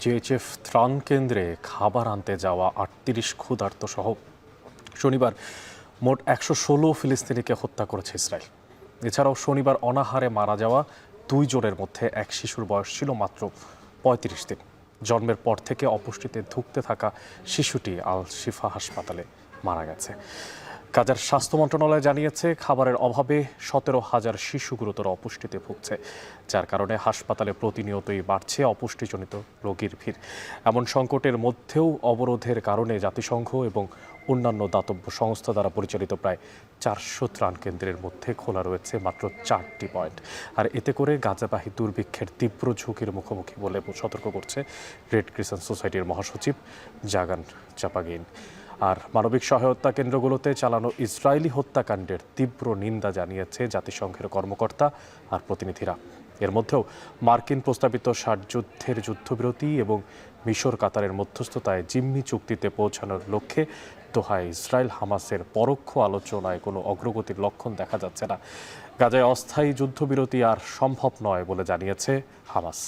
GHF ত্রাণ কেন্দ্রে খাবার আনতে যাওয়া আটত্রিশ ক্ষুধার্ত সহ। শনিবার মোট একশো ষোলো ফিলিস্তিনিকে হত্যা করেছে ইসরায়েল। এছাড়াও শনিবার অনাহারে মারা যাওয়া দুই জনের মধ্যে এক শিশুর বয়স ছিল মাত্র পঁয়ত্রিশ দিন। জন্মের পর থেকে অপুষ্টিতে ধুঁকতে থাকা শিশুটি আল শিফা হাসপাতালে মারা গেছে। কাজার স্বাস্থ্য মন্ত্রণালয় জানিয়েছে, খাবারের অভাবে সতেরো হাজার শিশু গুরুতর অপুষ্টিতে ভুগছে, যার কারণে হাসপাতালে প্রতিনিয়তই বাড়ছে অপুষ্টিজনিত রোগীর ভিড়। এমন সংকটের মধ্যেও অবরোধের কারণে জাতিসংঘ এবং অন্যান্য দাতব্য সংস্থা দ্বারা পরিচালিত প্রায় চারশো ত্রাণ কেন্দ্রের মধ্যে খোলা রয়েছে মাত্র চারটি পয়েন্ট। আর এতে করে গাজাবাহী দুর্ভিক্ষের তীব্র ঝুঁকির মুখোমুখি বলে সতর্ক করছে রেড ক্রিসেন্ট সোসাইটির মহাসচিব জাগান চাপাগিন আর মানবিক সহায়তা কেন্দ্রগুলোতে চালানো ইসরায়েলি হত্যাকাণ্ডের তীব্র নিন্দা জানিয়েছে জাতিসংঘের কর্মকর্তা আর প্রতিনিধিরা। এর মধ্যেও মার্কিন প্রস্তাবিত ষাট যুদ্ধের যুদ্ধবিরতি এবং মিশর কাতারের মধ্যস্থতায় জিম্মি চুক্তিতে পৌঁছানোর লক্ষ্যে দোহায় ইসরায়েল হামাসের পরোক্ষ আলোচনায় কোনো অগ্রগতির লক্ষণ দেখা যাচ্ছে না। গাজায় অস্থায়ী যুদ্ধবিরতি আর সম্ভব নয় বলে জানিয়েছে হামাস।